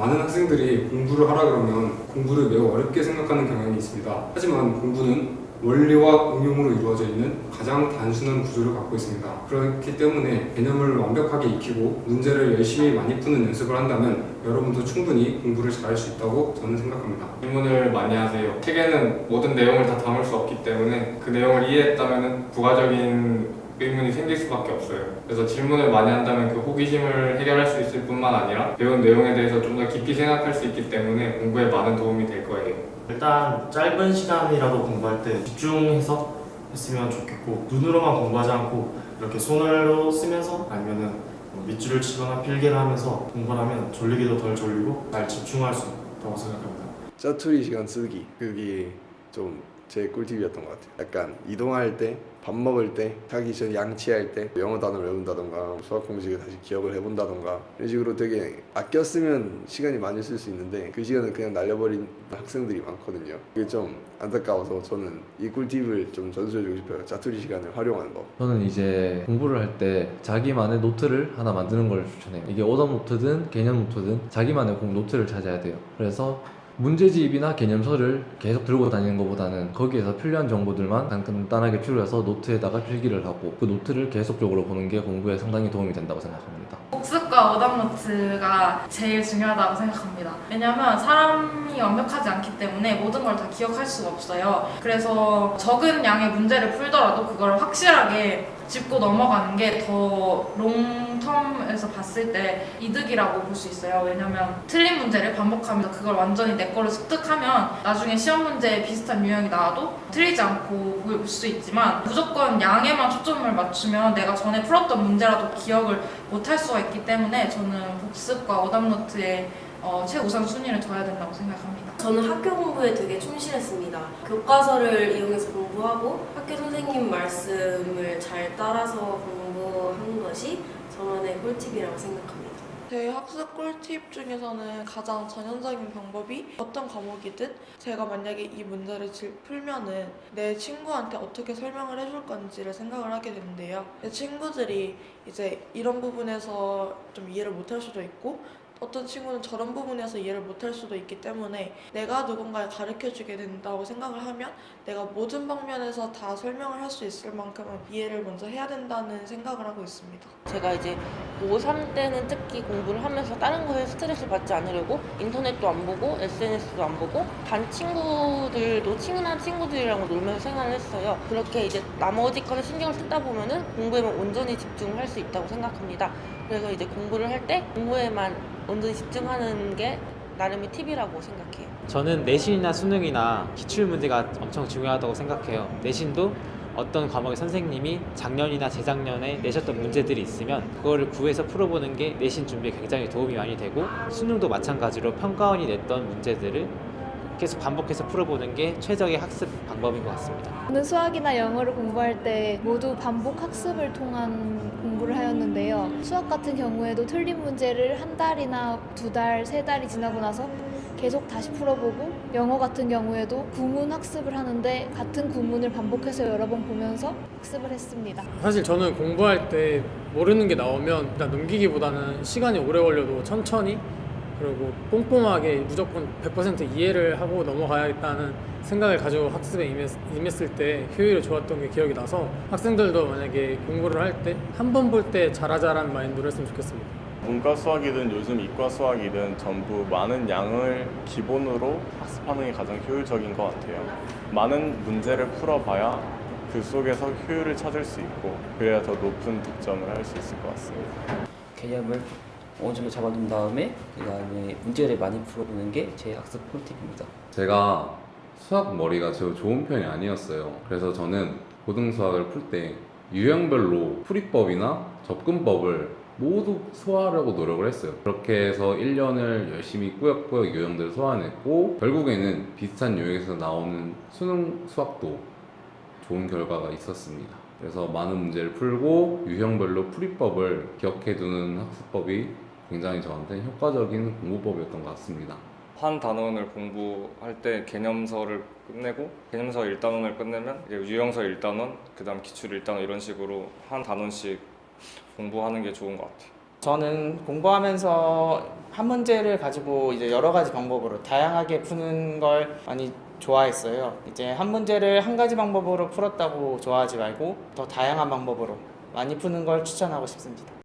많은 학생들이 공부를 하라 그러면 공부를 매우 어렵게 생각하는 경향이 있습니다. 하지만 공부는 원리와 응용으로 이루어져 있는 가장 단순한 구조를 갖고 있습니다. 그렇기 때문에 개념을 완벽하게 익히고 문제를 열심히 많이 푸는 연습을 한다면 여러분도 충분히 공부를 잘할 수 있다고 저는 생각합니다. 질문을 많이 하세요. 책에는 모든 내용을 다 담을 수 없기 때문에 그 내용을 이해했다면 부가적인 의문이 생길 수밖에 없어요. 그래서 질문을 많이 한다면 그 호기심을 해결할 수 있을 뿐만 아니라 배운 내용에 대해서 좀 더 깊이 생각할 수 있기 때문에 공부에 많은 도움이 될 거예요. 일단 짧은 시간이라도 공부할 때 집중해서 했으면 좋겠고 눈으로만 공부하지 않고 이렇게 손으로 쓰면서 아니면은 뭐 밑줄을 치거나 필기를 하면서 공부를 하면 졸리기도 덜 졸리고 잘 집중할 수 있다고 생각합니다. 짜투리 시간 쓰기 그게 좀 제 꿀팁이었던 것 같아요. 약간 이동할 때, 밥 먹을 때, 자기 전 양치할 때 영어 단어를 외운다던가 수학 공식을 다시 기억을 해본다던가 이런 식으로 되게 아껴 쓰면 시간이 많이 쓸 수 있는데 그 시간을 그냥 날려버린 학생들이 많거든요. 그게 좀 안타까워서 저는 이 꿀팁을 좀 전수해주고 싶어요. 짜투리 시간을 활용하는 법. 저는 이제 공부를 할 때 자기만의 노트를 하나 만드는 걸 추천해요. 이게 오답 노트든 개념 노트든 자기만의 공 노트를 찾아야 돼요. 그래서 문제집이나 개념서를 계속 들고 다니는 것보다는 거기에서 필요한 정보들만 간단하게 추려서 노트에다가 필기를 하고 그 노트를 계속적으로 보는 게 공부에 상당히 도움이 된다고 생각합니다. 복습과 오답노트가 제일 중요하다고 생각합니다. 왜냐면 사람이 완벽하지 않기 때문에 모든 걸 다 기억할 수가 없어요. 그래서 적은 양의 문제를 풀더라도 그걸 확실하게 짚고 넘어가는 게 더 롱텀에서 봤을 때 이득이라고 볼 수 있어요. 왜냐면 틀린 문제를 반복하면서 그걸 완전히 내 거로 습득하면 나중에 시험 문제에 비슷한 유형이 나와도 틀리지 않고 볼 수 있지만 무조건 양에만 초점을 맞추면 내가 전에 풀었던 문제라도 기억을 못 할 수가 있기 때문에 저는 복습과 오답노트에 어, 최우선 순위를 둬야 된다고 생각합니다. 저는 학교 공부에 되게 충실했습니다. 교과서를 이용해서 공부하고 학교 선생님 말씀을 잘 따라서 공부하는 것이 저만의 꿀팁이라고 생각합니다. 제 학습 꿀팁 중에서는 가장 전형적인 방법이 어떤 과목이든 제가 만약에 이 문제를 질- 풀면은 내 친구한테 어떻게 설명을 해줄 건지를 생각을 하게 되는데요. 내 친구들이 이제 이런 부분에서 좀 이해를 못할 수도 있고 어떤 친구는 저런 부분에서 이해를 못할 수도 있기 때문에 내가 누군가에 가르쳐 주게 된다고 생각을 하면 내가 모든 방면에서 다 설명을 할 수 있을 만큼은 이해를 먼저 해야 된다는 생각을 하고 있습니다. 제가 이제 고3 때는 특히 공부를 하면서 다른 거에 스트레스를 받지 않으려고 인터넷도 안 보고 SNS도 안 보고 반 친구들도 친한 친구들이랑 놀면서 생활을 했어요. 그렇게 이제 나머지 거에 신경을 쓰다 보면은 공부에만 온전히 집중을 할 수 있다고 생각합니다. 그래서 이제 공부를 할 때 공부에만 온전히 집중하는 게 나름의 팁이라고 생각해요. 저는 내신이나 수능이나 기출 문제가 엄청 중요하다고 생각해요. 내신도 어떤 과목의 선생님이 작년이나 재작년에 내셨던 문제들이 있으면 그거를 구해서 풀어보는 게 내신 준비에 굉장히 도움이 많이 되고 수능도 마찬가지로 평가원이 냈던 문제들을 계속 반복해서 풀어보는 게 최적의 학습 방법인 것 같습니다. 저는 수학이나 영어를 공부할 때 모두 반복 학습을 통한 공부를 하였는데요. 수학 같은 경우에도 틀린 문제를 한 달이나 두 달, 세 달이 지나고 나서 계속 다시 풀어보고 영어 같은 경우에도 구문 학습을 하는데 같은 구문을 반복해서 여러 번 보면서 학습을 했습니다. 사실 저는 공부할 때 모르는 게 나오면 일단 넘기기보다는 시간이 오래 걸려도 천천히 그리고 꼼꼼하게 무조건 100% 이해를 하고 넘어가야겠다는 생각을 가지고 학습에 임했, 임했을 때 효율이 좋았던 게 기억이 나서 학생들도 만약에 공부를 할 때 한 번 볼 때 잘하자라는 마인드로 했으면 좋겠습니다. 문과 수학이든 요즘 이과 수학이든 전부 많은 양을 기본으로 학습하는 게 가장 효율적인 것 같아요. 많은 문제를 풀어봐야 그 속에서 효율을 찾을 수 있고 그래야 더 높은 득점을 할 수 있을 것 같습니다. 개념을 어느 정도 잡아둔 다음에 그 다음에 문제를 많이 풀어보는 게 제 학습 꿀팁입니다. 제가 수학 머리가 저 좋은 편이 아니었어요. 그래서 저는 고등 수학을 풀 때 유형별로 풀이법이나 접근법을 모두 소화하려고 노력을 했어요. 그렇게 해서 1년을 열심히 꾸역꾸역 유형들을 소화해냈고 결국에는 비슷한 유형에서 나오는 수능 수학도 좋은 결과가 있었습니다. 그래서 많은 문제를 풀고 유형별로 풀이법을 기억해두는 학습법이 굉장히 저한테 효과적인 공부법이었던 것 같습니다. 한 단원을 공부할 때 개념서를 끝내고 개념서 1단원을 끝내면 이제 유형서 1단원, 그다음 기출 1단원 이런 식으로 한 단원씩 공부하는 게 좋은 것 같아요. 저는 공부하면서 한 문제를 가지고 이제 여러 가지 방법으로 다양하게 푸는 걸 많이 좋아했어요. 이제 한 문제를 한 가지 방법으로 풀었다고 좋아하지 말고 더 다양한 방법으로 많이 푸는 걸 추천하고 싶습니다.